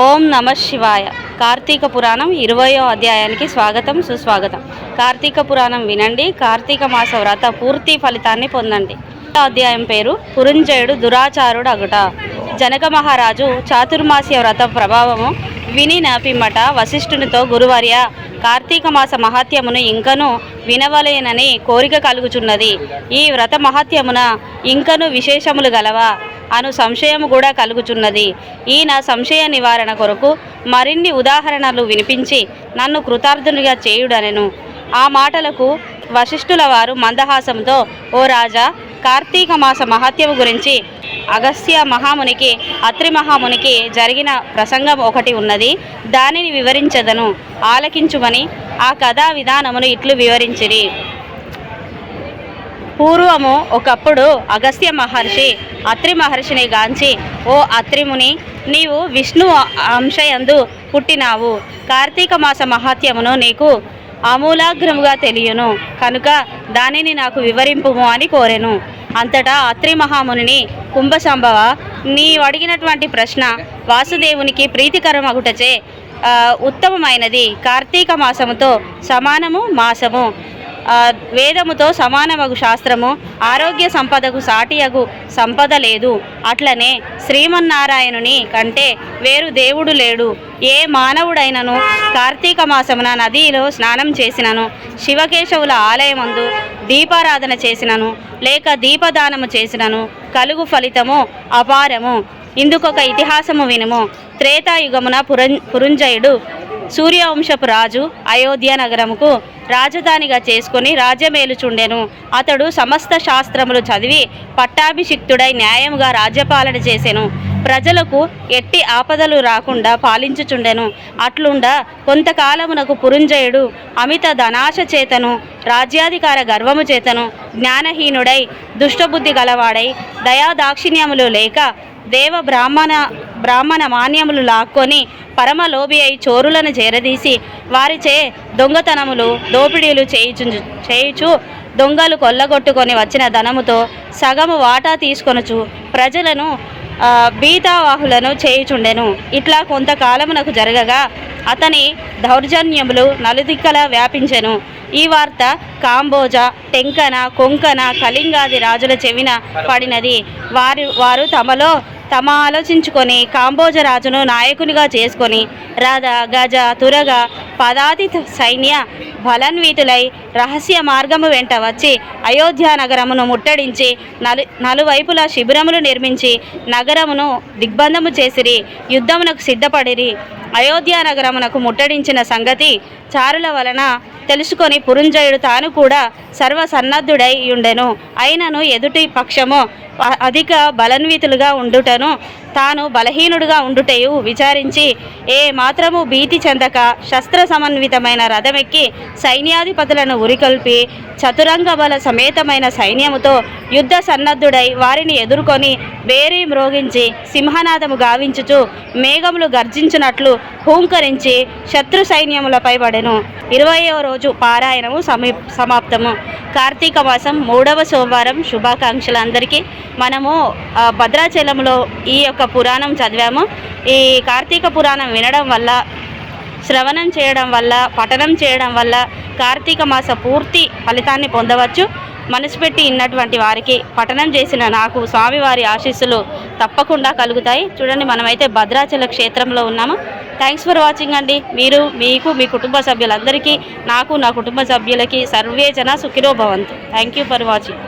ఓం నమ శివాయ. కార్తీక పురాణం ఇరవయో అధ్యాయానికి స్వాగతం సుస్వాగతం. కార్తీక పురాణం వినండి కార్తీక మాస వ్రత పూర్తి ఫలితాన్ని పొందండి. అధ్యాయం పేరు పురుంజయుడు దురాచారుడు అగుట జనక మహారాజు చాతుర్మాస్య వ్రత ప్రభావము విని పిమ్మట వశిష్ఠునితో గురువర్య కార్తీక మాస మహాత్యమును ఇంకను వినవలేనని కోరిక కలుగుచున్నది. ఈ వ్రత మహాత్యమున ఇంకను విశేషములు గలవా? అను సంశయము కూడా కలుగుచున్నది. ఈయన సంశయ నివారణ కొరకు మరిన్ని ఉదాహరణలు వినిపించి నన్ను కృతార్థునిగా చేయుడనెను. ఆ మాటలకు వశిష్ఠుల వారు మందహాసంతో ఓ రాజా కార్తీక మాస మహత్యము గురించి అగస్త్య మహామునికి అత్రి మహామునికి జరిగిన ప్రసంగం ఒకటి ఉన్నది. దానిని వివరించదను. ఆలకించుమని ఆ కథా విధానమును ఇట్లు వివరించిరి. పూర్వము ఒకప్పుడు అగస్త్య మహర్షి అత్రి మహర్షిని గాంచి ఓ అత్రిముని నీవు విష్ణు అంశయందు పుట్టినావు. కార్తీక మాస మహాత్యమును నీకు ఆమూలాగ్రముగా తెలియను. కనుక దానిని నాకు వివరింపుము అని కోరెను. అంతటా అత్రి మహామునిని కుంభసంభవ నీవు అడిగినటువంటి ప్రశ్న వాసుదేవునికి ప్రీతికరమగుటచే ఉత్తమమైనది. కార్తీక మాసముతో సమానము మాసము. వేదముతో సమానమగు శాస్త్రము ఆరోగ్య సంపదకు సాటియగు సంపద లేదు. అట్లనే శ్రీమన్నారాయణుని కంటే వేరు దేవుడు లేడు. ఏ మానవుడైనను కార్తీక మాసమున నదిలో స్నానం చేసినను శివకేశవుల ఆలయమందు దీపారాధన చేసినను లేక దీపదానము చేసినను కలుగు ఫలితము అపారము. ఇందుకొక ఇతిహాసము వినుము. త్రేతాయుగమున పురం పురుంజయుడు సూర్యవంశపు రాజు అయోధ్య నగరముకు రాజధానిగా చేసుకొని రాజ్యమేలుచుండెను. అతడు సమస్త శాస్త్రములు చదివి పట్టాభిషిక్తుడై న్యాయముగా రాజ్యపాలన చేసెను. ప్రజలకు ఎట్టి ఆపదలు రాకుండా పాలించుచుండెను. అట్లుండ కొంతకాలమునకు పురుంజయుడు అమిత ధనాశ చేతను రాజ్యాధికార గర్వము చేతను జ్ఞానహీనుడై దుష్టబుద్ధి గలవాడై దయాదాక్షిణ్యములు లేక దేవ బ్రాహ్మణ బ్రాహ్మణ మాన్యములు లాక్కొని పరమలోభి అయి చోరులను చేరదీసి వారిచే దొంగతనములు దోపిడీలు చేయుచు చేయుచు దొంగలు కొల్లగొట్టుకొని వచ్చిన ధనముతో సగము వాటా తీసుకొనుచు ప్రజలను బీతావాహులను చేయుచుండెను. ఇట్లా కొంతకాలమునకు జరగగా అతని దౌర్జన్యములు నలుదిక్కల వ్యాపించెను. ఈ వార్త కాంబోజ టెంకన కొంకన కళింగాది రాజుల చెవిన పడినది. వారు వారు తమలో తమ ఆలోచించుకొని కాంబోజ రాజును నాయకునిగా చేసుకొని రథ గజ తురగ పదాతి సైన్య బలన్వీతులై రహస్య మార్గము వెంట వచ్చి అయోధ్య నగరమును ముట్టడించి నలు నలువైపులా శిబిరములు నిర్మించి నగరమును దిగ్బంధము చేసిరి యుద్ధమునకు సిద్ధపడిరి. అయోధ్య నగరమునకు ముట్టడించిన సంగతి చారుల వలన తెలుసుకొని పురుంజయుడు తాను కూడా సర్వసన్నద్ధుడై ఉండెను. అయినను ఎదుటి పక్షము అధిక బలన్వితులుగా ఉండుటను తాను బలహీనుడుగా ఉండుటయు విచారించి ఏ మాత్రము భీతి చెందక శస్త్ర సమన్వితమైన రథమెక్కి సైన్యాధిపతులను ఉరికొల్పి చతురంగ బల సమేతమైన సైన్యముతో యుద్ధ సన్నద్ధుడై వారిని ఎదుర్కొని వేరే మ్రోగించి సింహనాదము గావించుచు మేఘములు గర్జించునట్లు హూంకరించి శత్రు సైన్యములపై పడెను. ఇరవయో రోజు పారాయణము సమీ సమాప్తము. కార్తీక మాసం మూడవ సోమవారం శుభాకాంక్షలు అందరికీ మనము భద్రాచలంలో ఈ యొక్క పురాణం చదివాము. ఈ కార్తీక పురాణం వినడం వల్ల శ్రవణం చేయడం వల్ల పఠనం చేయడం వల్ల కార్తీక మాస పూర్తి ఫలితాన్ని పొందవచ్చు. మనసు పెట్టి ఇన్నటువంటి వారికి పఠనం చేసిన నాకు స్వామివారి ఆశీస్సులు తప్పకుండా కలుగుతాయి. చూడండి మనమైతే భద్రాచల క్షేత్రంలో ఉన్నాము. థ్యాంక్స్ ఫర్ వాచింగ్ అండి. మీరు మీకు మీ కుటుంబ సభ్యులందరికీ నాకు నా కుటుంబ సభ్యులకి సర్వే జన సుఖినో భవంతు. Thank you for watching